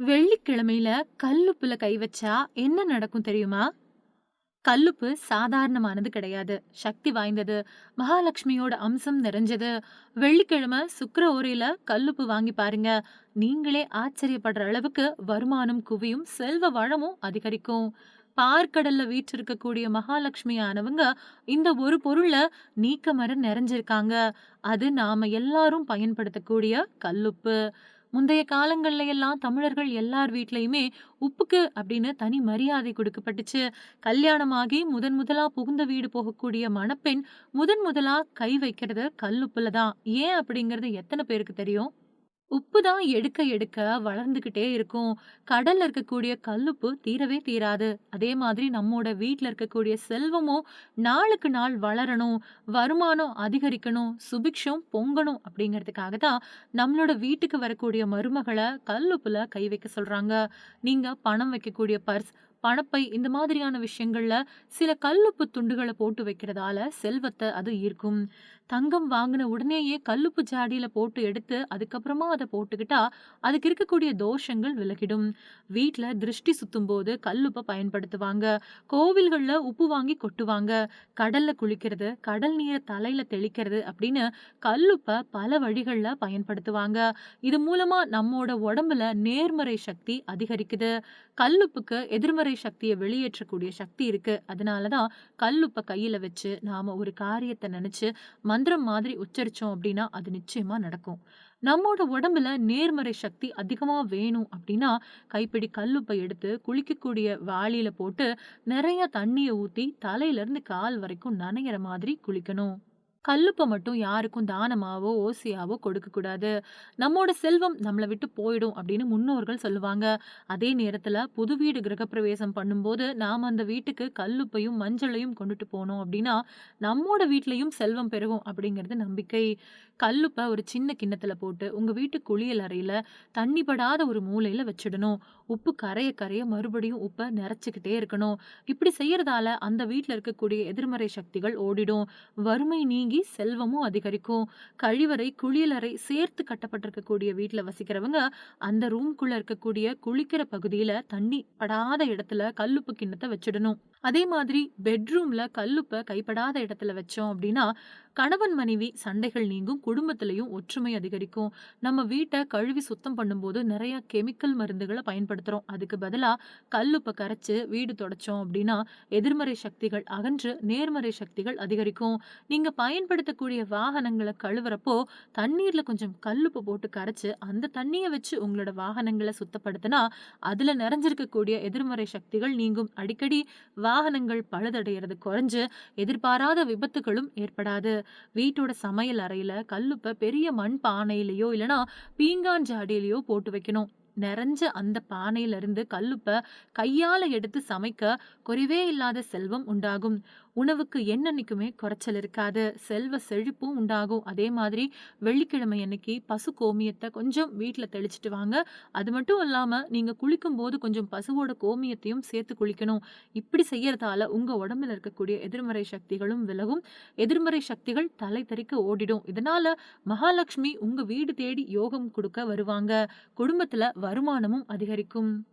வெள்ளிக்கிழமையில கல்லுப்புல கை வச்சா என்ன நடக்கும் தெரியுமா? கல்லுப்பு சாதாரணமானது கிடையாது. சக்தி வாய்ந்தது. மகாலட்சுமியோட அம்சம் நிறைஞ்சது. வெள்ளிக்கிழமை சுக்கர ஓரையில கல்லுப்பு வாங்கி பாருங்க. நீங்களே ஆச்சரியப்படுற அளவுக்கு வருமானம் குவியும், செல்வ வளமும் அதிகரிக்கும். பார்க்கடல்ல வீற்றிருக்கக்கூடிய மகாலட்சுமியானவங்க இந்த ஒரு பொருள்ல நீக்கமர நிறைஞ்சிருக்காங்க. அது நாம எல்லாரும் பயன்படுத்தக்கூடிய கல்லுப்பு. முந்தைய காலங்கள்ல எல்லாம் தமிழர்கள் எல்லார் வீட்லயுமே உப்புக்கு அப்படின்னு தனி மரியாதை கொடுக்கப்பட்டுச்சு. கல்யாணமாகி முதன் முதலா புகுந்த வீடு போகக்கூடிய மணப்பெண் முதன் முதலா கை வைக்கிறது கல்லுப்புல தான். ஏன் அப்படிங்கிறது எத்தனை பேருக்கு தெரியும்? உப்பு தான் எடுக்க எடுக்க வளர்ந்துகிட்டே இருக்கும். கடல்ல இருக்கக்கூடிய கல்லுப்பு தீரவே தீராது. அதே மாதிரி நம்மோட வீட்டில் இருக்கக்கூடிய செல்வமும் நாளுக்கு நாள் வளரணும், வருமானம் அதிகரிக்கணும், சுபிக்ஷம் பொங்கணும் அப்படிங்கிறதுக்காக தான் நம்மளோட வீட்டுக்கு வரக்கூடிய மருமகளை கல்லுப்புல கை வைக்க சொல்றாங்க. நீங்க பணம் வைக்கக்கூடிய பர்ஸ், பணப்பை இந்த மாதிரியான விஷயங்கள்ல சில கல்லுப்பு துண்டுகளை போட்டு வைக்கிறதால செல்வத்தை அது ஈர்க்கும். தங்கம் வாங்கின உடனேயே கல்லுப்பு ஜாடியில போட்டு எடுத்து அதுக்கப்புறமா அதை போட்டுக்கிட்டா, அதுக்கு இருக்கக்கூடிய தோஷங்கள் விலகிடும். வீட்டில் திருஷ்டி சுத்தும்போது கல்லுப்பை பயன்படுத்துவாங்க. கோவில்கள்ல உப்பு வாங்கி கொட்டுவாங்க. கடல்ல குளிக்கிறது, கடல் நீரை தலையில தெளிக்கிறது அப்படின்னு கல்லுப்பை பல வழிகள்ல பயன்படுத்துவாங்க. இது மூலமா நம்மோட உடம்புல நேர்மறை சக்தி அதிகரிக்குது. கல்லுப்புக்கு எதிர்மறை சக்திய வெளியேற்றக்கூடிய சக்தி இருக்கு. அதனால தான் கல்லுப்ப கையில வச்சு நாம ஒரு காரியத்தை நினைச்சு மந்திரம் மாதிரி உச்சரிச்சோம் அப்படின்னா, அது நிச்சயமா நடக்கும். நம்மோட உடம்புல நேர்மறை சக்தி அதிகமா வேணும் அப்படின்னா, கைப்பிடி கல்லுப்பை எடுத்து குளிக்கக்கூடிய வாளியில போட்டு நிறைய தண்ணியை ஊத்தி தலையில இருந்து கால் வரைக்கும் நனையிற மாதிரி குளிக்கணும். கல்லுப்பை மட்டும் யாருக்கும் தானமாவோ, ஓசியாவோ கொடுக்கக்கூடாது. நம்மோட செல்வம் நம்மளை விட்டு போயிடும் அப்படின்னு முன்னோர்கள் சொல்லுவாங்க. அதே நேரத்தில் புது வீடு கிரகப்பிரவேசம் பண்ணும்போது, நாம் அந்த வீட்டுக்கு கல்லுப்பையும், மஞ்சளையும் கொண்டுட்டு போனோம் அப்படின்னா, நம்மோட வீட்லேயும் செல்வம் பெருகும் அப்படிங்கிறது நம்பிக்கை. கல்லுப்பை ஒரு சின்ன கிண்ணத்தில் போட்டு, உங்கள் வீட்டு குளியல் அறையில் தண்ணி படாத ஒரு மூலையில் வச்சிடணும். உப்பு கரைய கரைய மறுபடியும் உப்பை நெறச்சுக்கிட்டே இருக்கணும். இப்படி செய்யறதால அந்த வீட்டில் இருக்கக்கூடிய எதிர்மறை சக்திகள் ஓடிடும். வறுமை நீங்க செல்வமும் அதிகரிக்கும். கழிவறை, குளியலறை சேர்த்து கட்டப்பட்டிருக்கக்கூடிய வீட்டில் வசிக்கிறவங்க, அந்த ரூம்குள்ள இருக்கக்கூடிய குளிக்கிற பகுதியில தண்ணி படாத இடத்துல கல்லுப்பு கிண்ணத்தை வச்சிடணும். அதே மாதிரி பெட்ரூம்ல கல்லுப்பை கைப்படாத இடத்துல வச்சோம் அப்படின்னா, கணவன் மனைவி சண்டைகள் நீங்கும். குடும்பத்திலையும் ஒற்றுமை அதிகரிக்கும். நம்ம வீட்டை கழுவி சுத்தம் பண்ணும்போது நிறைய கெமிக்கல் மருந்துகளை பயன்படுத்துறோம். அதுக்கு பதிலாக கல்லுப்பை கரைச்சு வீடு தொடச்சோம் அப்படின்னா, எதிர்மறை சக்திகள் அகன்று நேர்மறை சக்திகள் அதிகரிக்கும். நீங்க பயன்படுத்தக்கூடிய வாகனங்களை கழுவுறப்போ, தண்ணீர்ல கொஞ்சம் கல்லுப்பு போட்டு கரைச்சு, அந்த தண்ணியை வச்சு உங்களோட வாகனங்களை சுத்தப்படுத்துனா, அதுல நிறைஞ்சிருக்கக்கூடிய எதிர்மறை சக்திகள் நீங்கும். அடிக்கடி வாகனங்கள் பழுதடைகிறது குறைஞ்சு, எதிர்பாராத விபத்துகளும் ஏற்படாது. வீட்டோட சமையல் அறையில கல்லுப்ப பெரிய மண் பானையிலயோ, இல்லைனா பீங்கான் ஜாடியிலையோ போட்டு வைக்கணும். நிறைஞ்ச அந்த பானையில இருந்து கல்லுப்ப கையால எடுத்து சமைக்க குறைவே இல்லாத செல்வம் உண்டாகும். உணவுக்கு என்னன்னைக்குமே குறைச்சல் இருக்காது. செல்வ செழிப்பும் உண்டாகும். அதே மாதிரி வெள்ளிக்கிழமை அன்னைக்கு பசு கோமியத்தை கொஞ்சம் வீட்டில் தெளிச்சிட்டு வாங்க. அது மட்டும் இல்லாமல் நீங்கள் குளிக்கும் குளிக்கும்போது கொஞ்சம் பசுவோட கோமியத்தையும் சேர்த்து குளிக்கணும். இப்படி செய்யறதால உங்கள் உடம்புல இருக்கக்கூடிய எதிர்மறை சக்திகளும் விலகும். எதிர்மறை சக்திகள் தலை தெறிக்க ஓடிடும். இதனால மகாலட்சுமி உங்கள் வீடு தேடி யோகம் கொடுக்க வருவாங்க. குடும்பத்துல வருமானமும் அதிகரிக்கும்.